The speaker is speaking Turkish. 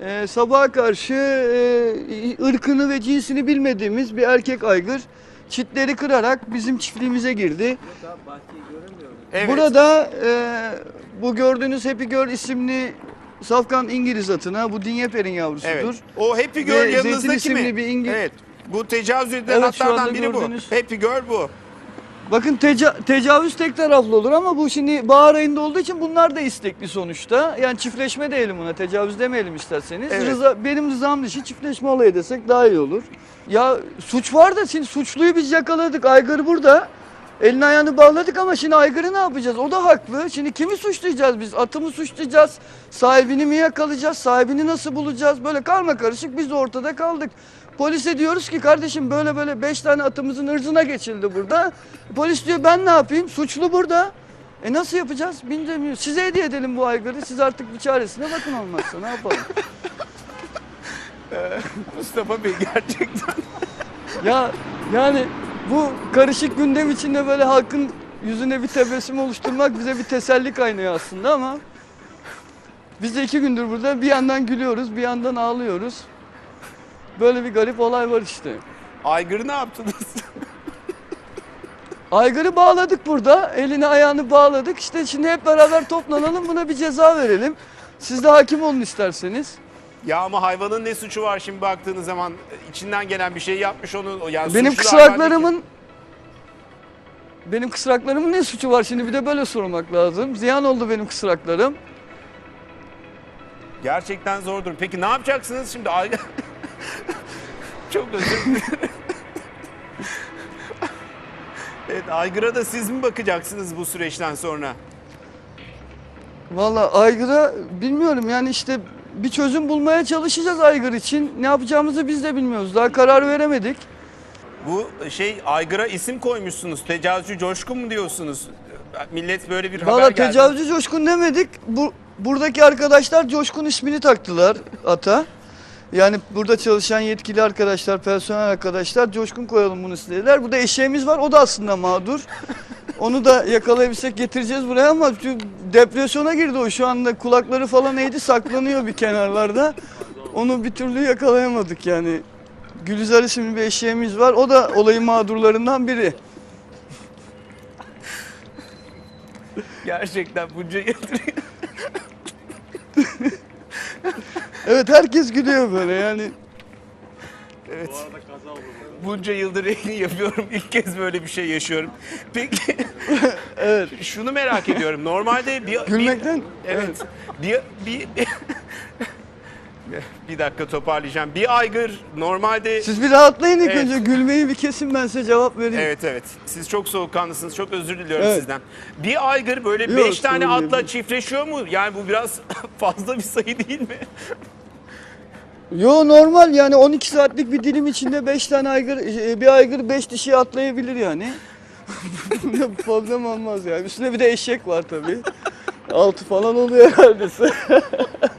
e, sabaha karşı e, ırkını ve cinsini bilmediğimiz bir erkek aygır çitleri kırarak bizim çiftliğimize girdi. Evet. Burada e, bu gördüğünüz Happy Girl isimli safkan İngiliz atına bu Dinyeper'in yavrusudur. Evet. O Happy Ve Girl Zeytin yanınızdaki mi? bir İngiliz- Evet. Bu tecavüz edilen Evet, atlardan biri bu. Happy Girl bu. Bakın teca- tecavüz tek taraflı olur ama bu şimdi bahar ayında olduğu için bunlar da istekli sonuçta. Yani çiftleşme diyelim buna, tecavüz demeyelim isterseniz. Evet. Rıza, benim rızam dışı çiftleşme olayı desek daha iyi olur. Ya suç var da şimdi suçluyu biz yakaladık. Aygır burada. Elini ayağını bağladık ama şimdi aygırı ne yapacağız? O da haklı. Şimdi kimi suçlayacağız biz? Atı mı suçlayacağız? Sahibini mi yakalayacağız? Sahibini nasıl bulacağız? Böyle karma karışık biz de ortada kaldık. Polise diyoruz ki kardeşim böyle böyle beş tane atımızın ırzına geçildi burada. Polis diyor ben ne yapayım? Suçlu burada. E nasıl yapacağız? Bilmiyorum. Size hediye edelim bu aygırı. Siz artık bir çaresine bakın olmazsa ne yapalım? Mustafa Bey gerçekten. Ya yani bu karışık gündem içinde böyle halkın yüzüne bir tebessüm oluşturmak bize bir teselli kaynağı aslında ama biz de iki gündür burada bir yandan gülüyoruz bir yandan ağlıyoruz. Böyle bir garip olay var işte. Aygır'ı ne yaptınız? Aygırı bağladık burada. Elini ayağını bağladık. İşte şimdi hep beraber toplanalım buna bir ceza verelim. Siz de hakim olun isterseniz. ya ama hayvanın ne suçu var şimdi baktığınız zaman içinden gelen bir şey yapmış onu. Yani Benim suçlu kısraklarımın benim kısraklarımın ne suçu var şimdi bir de böyle sormak lazım. Ziyan oldu benim kısraklarım. Gerçekten zordur. Peki ne yapacaksınız şimdi? Ay- Çok özür dilerim. evet, Aygır'a da siz mi bakacaksınız bu süreçten sonra? Valla aygıra bilmiyorum yani işte bir çözüm bulmaya çalışacağız aygır için. Ne yapacağımızı biz de bilmiyoruz. Daha karar veremedik. Bu şey Aygır'a isim koymuşsunuz. Tecavüzcü Coşkun mu diyorsunuz? Millet böyle bir haber Valla geldi. tecavüzcü Coşkun demedik. Bu buradaki arkadaşlar Coşkun ismini taktılar ata. Yani burada çalışan yetkili arkadaşlar, personel arkadaşlar Coşkun koyalım bunu istediler. Bu da eşeğimiz var. O da aslında mağdur. Onu da yakalayabilsek getireceğiz buraya ama depresyona girdi o. Şu anda kulakları falan eğdi saklanıyor bir kenarlarda. Onu bir türlü yakalayamadık yani. Gülizar isimli bir eşeğimiz var. O da olayın mağdurlarından biri. Gerçekten bunca yıldır Evet herkes gülüyor böyle yani. Evet. Bunca yıldır yayın yapıyorum. İlk kez böyle bir şey yaşıyorum. Peki Evet. şunu merak ediyorum. Normalde bir, bir Gülmekten evet. Bir bir bir dakika toparlayacağım. Bir aygır normalde Siz bir rahatlayın ilk Evet. önce gülmeyi bir kesin ben size cevap vereyim. Evet evet. Siz çok soğukkanlısınız. Çok özür diliyorum Evet. sizden. Bir aygır böyle Yok, beş tane atla çiftleşiyor mu? Yani bu biraz fazla bir sayı değil mi? Yo normal yani 12 saatlik bir dilim içinde 5 tane aygır, e, bir aygır 5 dişi atlayabilir yani. Problem olmaz yani. Üstüne bir de eşek var tabii. Altı falan oluyor herhalde.